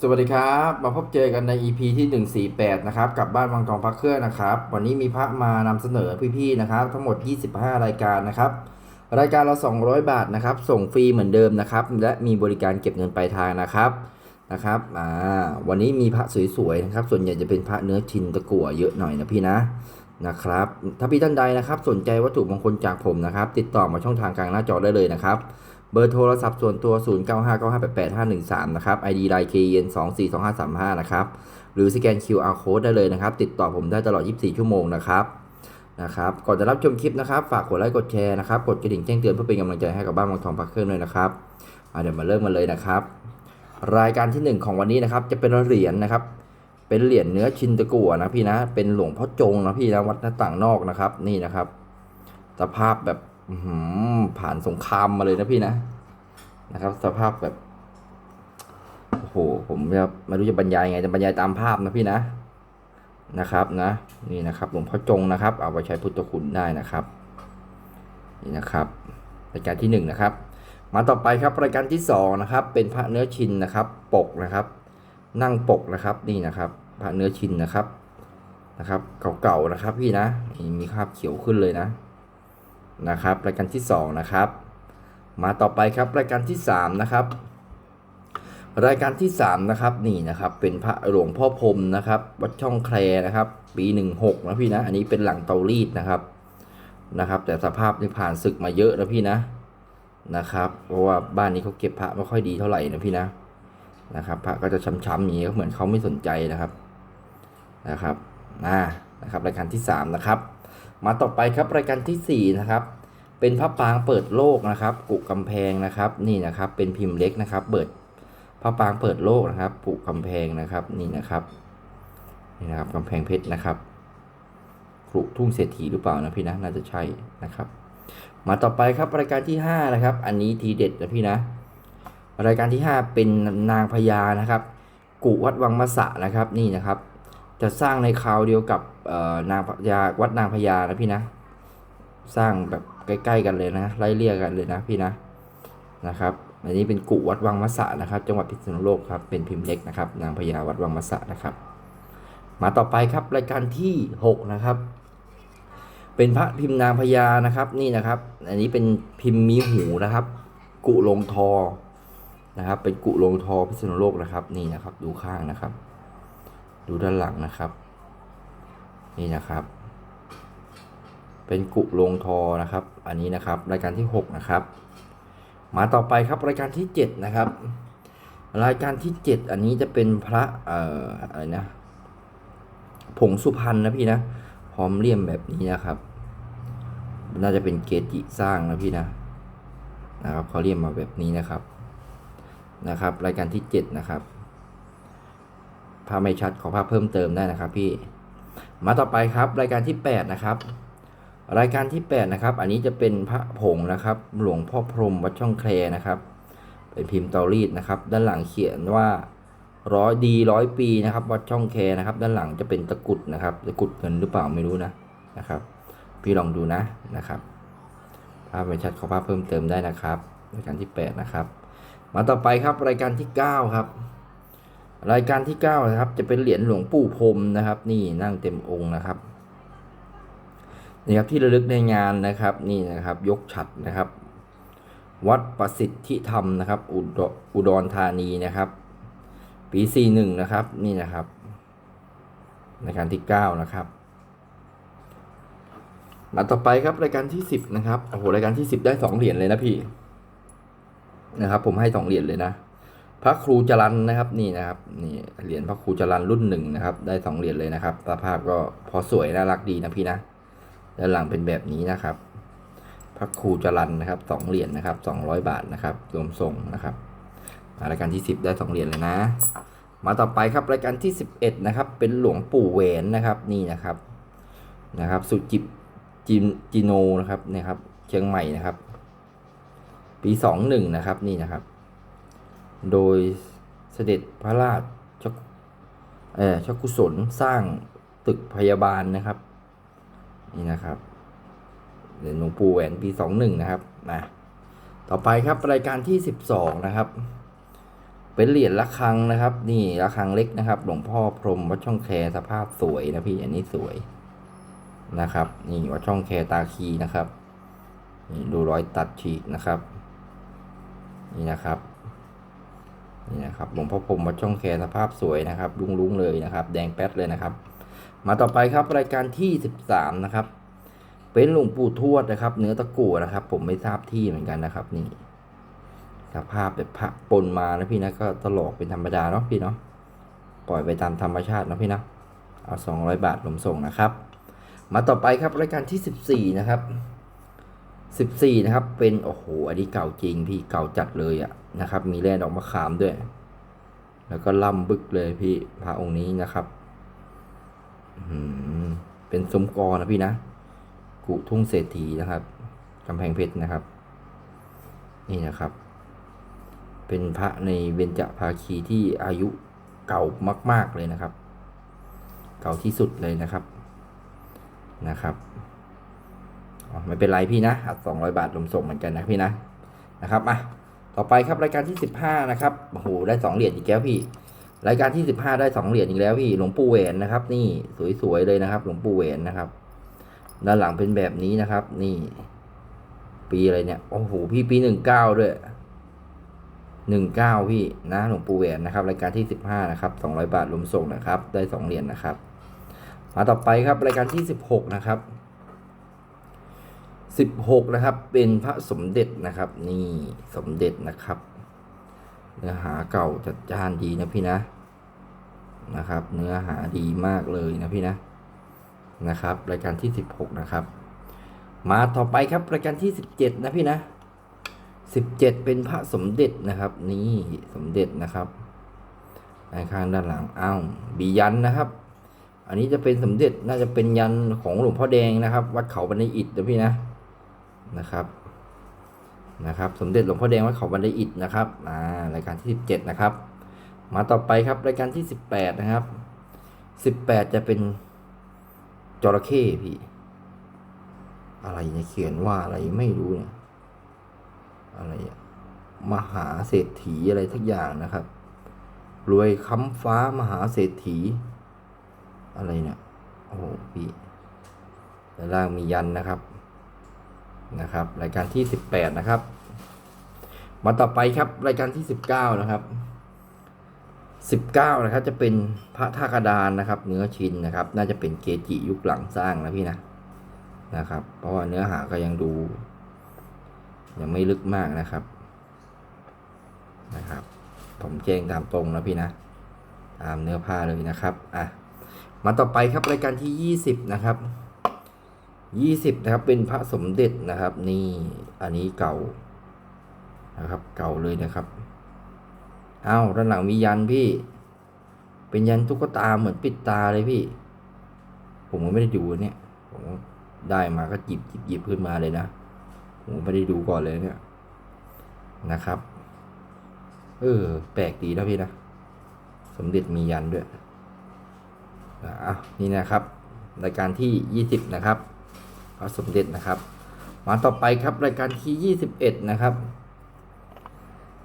สวัสดีครับ มาพบเจอกันใน EP ที่ 148 นะครับ กับบ้านวังทองพักเครื่องนะครับ วันนี้มีพระมานำเสนอพี่ๆนะครับ ทั้งหมด 25 รายการนะครับ รายการละ200 บาทนะครับ ส่งฟรีเหมือนเดิมนะครับ และมีบริการเก็บเงินปลายทางนะครับนะครับอ่าวันนี้มีพระสวยๆนะครับ ส่วนใหญ่จะเป็นพระเนื้อชินตะกั่วเยอะหน่อยนะพี่นะนะครับ ถ้าพี่ท่านใดนะครับ สนใจวัตถุมงคลจากผมนะครับ ติดต่อมาช่องทางกลางหน้าจอได้เลยนะครับ เบอร์โทรศัพท์ส่วนตัว 0959588513 นะครับ ID Line KN 242535 นะครับ หรือสแกน QR Code ได้เลยนะครับ ติดต่อผมได้ตลอด 24 ชั่วโมงนะครับนะครับ ก่อนจะรับชมคลิปนะครับ ฝากกดไลค์กดแชร์นะครับ กดกระดิ่งแจ้งเตือนเพื่อเป็นกำลังใจให้กับบ้านวังทองพักเครื่องด้วยนะครับเดี๋ยวมาเริ่มกันเลยนะครับ รายการที่ 1 ของวันนี้นะครับ จะเป็นเหรียญนะครับ เป็นเหรียญเนื้อชินตะกั่วนะพี่นะ เป็นหลวงพ่อจงนะพี่นะวัดหน้าต่างนอกนะครับ นี่นะครับ สภาพแบบ ผ่านสงครามมาเลยนะพี่นะนะครับ สภาพแบบโอ้โหผมจะไม่รู้จะบรรยายไงจะบรรยายตามภาพนะพี่นะนะครับนะนี่นะครับหลวงพ่อจงนะครับ เอาไปใช้พุทธคุณได้นะครับนี่นะครับรายการที่หนึ่งนะครับ มาต่อไปครับรายการที่สองนะครับเป็นพระเนื้อชินนะครับ ปกนะครับ นั่งปกนะครับนี่นะครับ พระเนื้อชินนะครับนะครับ เก่าๆนะครับพี่นะนี่มีคราบเขียวขึ้นเลยนะ นะครับรายการที่สองนะครับ มาต่อไปครับรายการที่ 3 นะครับ รายการที่ 3 นะครับนี่นะครับเป็นพระหลวงพ่อพรมนะครับวัดช่องแครนะครับ ปี 16 นะพี่นะ อันนี้เป็นหลังเตารีดนะครับนะครับ แต่สภาพนี่ผ่านศึกมาเยอะนะพี่นะนะครับ เพราะว่าบ้านนี้เขาเก็บพระไม่ค่อยดีเท่าไหร่นะพี่นะนะครับ พระก็จะช้ำๆอย่างนี้ก็เหมือนเขาไม่สนใจนะครับนะครับอ่านะครับรายการที่ 3 นะครับ มาต่อไปครับรายการทีสี่4นะครับเป็นพระปรางเปิดโลกนะครับกุกำแพงนะครับนี่นะครับเป็นพิมพ์เล็กนะครับเปิดพระปรางเปิดโลกนะครับปุกำแพงนะครับนี่นะครับนี่นะครับกำแพงเพชรนะครับครุทุ่งเศรษฐีหรือเปล่านะพี่นะน่าจะใช่นะครับ มาต่อไปครับรายการที่ห้านะครับอันนี้ทีเด็ดนะพี่นะ รายการที่ห้าเป็นนางพญานะครับกุวัดวังมะสะนะครับนี่นะครับ จะสร้างในคราวเดียวกับนางพญาวัดนางพญานะพี่นะ สร้างแบบใกล้ๆกันเลยนะไล่เลี่ยกันเลยนะพี่นะนะครับอันนี้เป็นกุวัดวังมะสะนะครับ จังหวัดพิษณุโลกครับเป็นพิมพ์เล็กนะครับ นางพญาวัดวังมะสะนะครับ มาต่อไปครับรายการที่6นะครับเป็นพระพิมพ์นางพญานะครับนี่นะครับ อันนี้เป็นพิมพ์มีหูนะครับ กุลงทอนะครับ เป็นกุลงทอพิษณุโลกนะครับ นี่นะครับ ดูข้างนะครับ ดูด้านหลังนะครับ นี่นะครับ เป็นกุลงทอนะครับ อันนี้นะครับ รายการที่ 6 นะครับ มาต่อไปครับรายการที่ 7 นะครับ รายการที่ 7 อันนี้จะเป็นพระเอ่ออะไรนะผงสุพรรณนะพี่นะพร้อมเลี่ยมแบบนี้นะครับ น่าจะเป็นเกจิสร้างนะพี่นะนะครับเขาเลี่ยมมาแบบนี้นะครับนะครับ รายการที่ 7 นะครับ ภาพไม่ชัดขอภาพเพิ่มเติมได้นะครับพี่ มาต่อไปครับรายการที่ 8 นะครับ รายการที่ 8 นะครับ อันนี้จะเป็นพระผงนะครับ หลวงพ่อพรหมวัดช่องแครนะครับ เป็นพิมพ์เตารีดนะครับ ด้านหลังเขียนว่าร้อยดีร้อยปีนะครับวัดช่องแคนะครับ ด้านหลังจะเป็นตะกุดนะครับตะกุดเงินหรือเปล่าไม่รู้นะนะครับ พี่ลองดูนะนะครับ ภาพไม่ชัดขอภาพเพิ่มเติมได้นะครับ รายการที่ 8 นะครับ มาต่อไปครับรายการที่ 9 ครับ รายการที่9นะครับ จะเป็นเหรียญหลวงปู่พรมนะครับ นี่นั่งเต็มองค์นะครับนี่ครับที่ระลึกในงานนะครับนี่นะครับ ยกฉัดนะครับ วัดประสิทธิธรรมนะครับ อุดรอุดรธานีนะครับ ปีสี่หนึ่งนะครับนี่นะครับรายการที่เก้านะครับมาต่อไปครับรายการที่สิบนะครับโอ้โหรายการที่สิบได้สองเหรียญเลยนะพี่นะครับ ผมให้สองเหรียญเลยนะ พระครูจรันนะครับนี่นะครับนี่เหรียญพระครูจรันรุ่นหนึ่งนะครับ ได้สองเหรียญเลยนะครับสภาพก็พอสวยน่ารักดีนะพี่นะด้านหลังเป็นแบบนี้นะครับ พระครูจรันนะครับสองเหรียญนะครับสองร้อยบาทนะครับรวมส่งนะครับรายการที่สิบได้สองเหรียญเลยนะ มาต่อไปครับรายการที่สิบเอ็ดนะครับ เป็นหลวงปู่แหวนนะครับนี่นะครับนะครับ สุจิบจิจิโนนะครับนี่ครับ เชียงใหม่นะครับ ปีสองหนึ่งนะครับนี่นะครับ โดยเสด็จพระราชชกเออชกุศลสร้างตึกพยาบาลนะครับ นี่นะครับเหรียญหลวงปู่แหวนปีสองหนึ่งนะครับมาต่อไปครับรายการที่สิบสองนะครับ เป็นเหรียญระฆังนะครับ นี่ระฆังเล็กนะครับ หลวงพ่อพรหมวัดช่องแคสภาพสวยนะพี่อันนี้สวยนะครับ นี่วัดช่องแคตาคีนะครับนี่ดูรอยตัดฉีกนะครับ นี่นะครับ นี่นะครับหลวงพ่อพรหมวัดช่องแคสภาพสวยนะครับลุงๆเลยนะครับ แดงแป๊ดเลยนะครับ มาต่อไปครับรายการที่สิบสามนะครับ เป็นหลวงปู่ทวดนะครับ เนื้อตะกั่วนะครับ ผมไม่ทราบที่เหมือนกันนะครับ นี่สภาพแบบพระปนมานะพี่นะก็ตลกเป็นธรรมดาเนาะพี่เนาะปล่อยไปตามธรรมชาตินะพี่นะเอาสองร้อยบาทรวมส่งนะครับ มาต่อไปครับรายการที่สิบสี่นะครับ สิบสี่นะครับ เป็นโอ้โหอันนี้เก่าจริงพี่เก่าจัดเลยอะนะครับ มีแร่ดอกมะขามด้วย แล้วก็ล่ำบึกเลยพี่พระองค์นี้นะครับเป็นสมกรนะพี่นะ กุทุ่งเศรษฐีนะครับกำแพงเพชรนะครับ นี่นะครับ เป็นพระในเบญจภาคีที่อายุเก่ามาก ๆเลยนะครับ เก่าที่สุดเลยนะครับนะครับ ไม่เป็นไรพี่นะอัดสองร้อยบาทรวมส่งเหมือนกันนะพี่นะนะครับอะต่อไปครับรายการที่สิบห้านะครับโอ้โหได้สองเหรียญอีกแล้วพี่ รายการที่สิบห้าได้สองเหรียญอีกแล้วพี่หลวงปู่แหวนนะครับ นี่สวยๆเลยนะครับ หลวงปู่แหวนนะครับ ด้านหลังเป็นแบบนี้นะครับ นี่ ปีอะไรเนี่ยโอ้โหพี่ปีหนึ่งเก้าด้วยหนึ่งเก้าพี่นะหลวงปู่แหวนนะครับรายการที่สิบห้านะครับสองร้อยบาทรวมส่งนะครับ ได้สองเหรียญนะครับ มาต่อไปครับรายการที่สิบหกนะครับ สิบหกนะครับ เป็นพระสมเด็จนะครับ นี่สมเด็จนะครับ เนื้อหาเก่าจัดจ้านดีนะพี่นะนะครับ เนื้อหาดีมากเลยนะพี่นะนะครับ รายการที่สิบหกนะครับ มาต่อไปครับรายการที่สิบเจ็ดนะพี่นะสิบเจ็ดเป็นพระสมเด็จนะครับ นี่สมเด็จนะครับในข้างด้านหลังอ้าวบียันนะครับ อันนี้จะเป็นสมเด็จน่าจะเป็นยันของหลวงพ่อแดงนะครับ วัดเขาบันไดอิฐนะพี่นะ นะครับนะครับ สมเด็จหลวงพ่อแดงวัดเขาบันไดอิฐนะครับอ่ารายการที่สิบเจ็ดนะครับ มาต่อไปครับรายการที่สิบแปดนะครับสิบแปดจะเป็นจระเข้พี่ อะไรเนี่ยเขียนว่าอะไรไม่รู้เนี่ยอะไรอะมหาเศรษฐีอะไรทักอย่างนะครับ รวยค้ำฟ้ามหาเศรษฐี อะไรเนี่ยโอ้โหพี่ด้านล่างมียันนะครับ นะครับรายการที่สิบแปดนะครับ มาต่อไปครับรายการที่สิบเก้านะครับสิบเก้านะครับ จะเป็นพระท่ากระดานนะครับ เนื้อชินนะครับ น่าจะเป็นเกจิยุคหลังสร้างนะพี่นะนะครับ เพราะว่าเนื้อหาก็ยังดู ยังไม่ลึกมากนะครับนะครับ ผมแจ้งตามตรงนะพี่นะตามเนื้อผ้าเลยนะครับอะมาต่อไปครับรายการที่ยี่สิบนะครับ ยี่สิบนะครับ เป็นพระสมเด็จนะครับ นี่อันนี้เก่านะครับ เก่าเลยนะครับอ้าวด้านหลังมียันพี่ เป็นยันตุ๊กตาเหมือนปิดตาเลยพี่ ผมก็ไม่ได้ดูเนี่ยผมได้มาก็หยิบหยิบหยิบขึ้นมาเลยนะผมไม่ได้ดูก่อนเลยเนี่ยนะครับ เออ แปลกดีนะพี่นะ สมเด็จมียันด้วยอะนี่นะครับรายการที่ยี่สิบนะครับ พระสมเด็จนะครับมาต่อไปครับรายการที่ยี่สิบเอ็ดนะครับ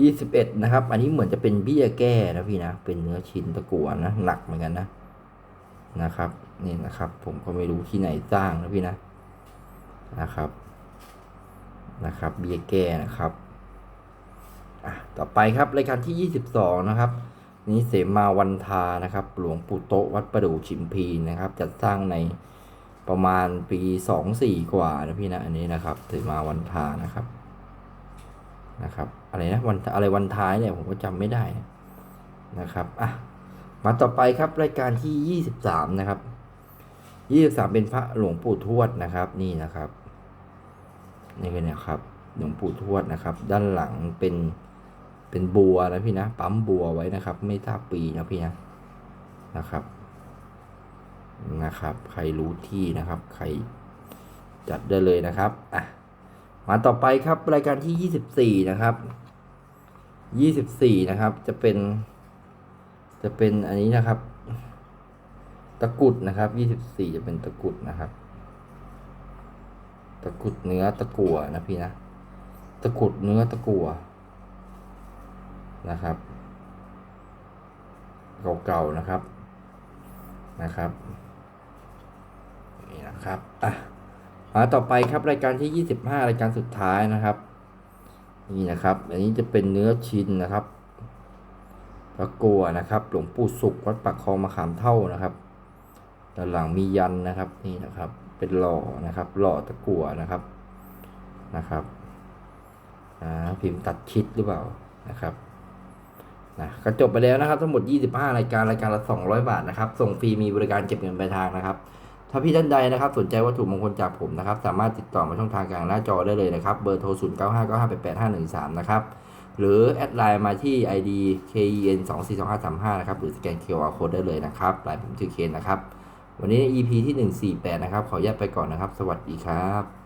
ยี่สิบเอ็ดนะครับ อันนี้เหมือนจะเป็นเบี้ยแก้นะพี่นะ เป็นเนื้อชิ้นตะกั่วนะ หนักเหมือนกันนะ นะครับ นี่นะครับ ผมก็ไม่รู้ที่ไหนสร้างนะพี่นะ นะครับ นะครับ เบี้ยแก้นะครับ อะ ต่อไปครับรายการที่ยี่สิบสองนะครับ นี่เสมาวันทานะครับ หลวงปู่โตวัดประดู่ชิมพีนะครับ จัดสร้างใน ประมาณปีสองสี่กว่านะพี่นะอันนี้นะครับเสมาวันทานะครับนะครับอะไรนะวันอะไรวันท้ายเนี่ยผมก็จำไม่ได้นะครับอะมาต่อไปครับรายการที่ยี่สิบสามนะครับยี่สิบสามเป็นพระหลวงปู่ทวดนะครับนี่นะครับนี่ก็เนี่ยครับหลวงปู่ทวดนะครับ ด้านหลังเป็นเป็นบัวนะพี่นะ ปั๊มบัวไว้นะครับ ไม่ทราบปีนะพี่นะนะครับ นะครับ ใครรู้ที่นะครับ ใครจัดได้เลยนะครับอะมาต่อไปครับรายการที่ยี่สิบสี่นะครับยี่สิบสี่นะครับ จะเป็น จะเป็นอันนี้นะครับ ตะกุดนะครับยี่สิบสี่จะเป็นตะกุดนะครับ ตะกุดเนื้อตะกัวนะพี่นะ ตะกุดเนื้อตะกัวนะครับ เก่าๆนะครับ นะครับ นะครับอะมาต่อไปครับรายการที่ 25 รายการสุดท้ายนะครับ นี่นะครับ อันนี้จะเป็นเนื้อชิ้นนะครับพระกัวนะครับ หลวงปู่สุขวัดปักคลองมะขามเท่านะครับด้านหลังมียันนะครับนี่นะครับ เป็นหล่อนะครับหล่อตะกัวนะครับนะครับอ่าพิมพ์ตัดชิดหรือเปล่านะครับนะก็จบไปแล้วนะครับ ทั้งหมด 25 รายการรายการละ 200 บาทนะครับ ส่งฟรีมีบริการเก็บเงินปลายทางนะครับ ถ้าพี่ท่านใดนะครับสนใจวัตถุมงคลจากผมนะครับสามารถติดต่อมาช่องทางกลางหน้าจอได้เลยนะครับเบอร์โทร 0 9 5 9 5 8 8 5 1 3 นะครับหรือแอดไลน์มาที่ ID KEN 2 4 2 5 3 5นะครับหรือสแกน QR Code ได้เลยนะครับไลน์ผมชื่อเคนนะครับวันนี้ EP ที่ 148 นะครับ ขออนุญาตไปก่อนนะครับ สวัสดีครับ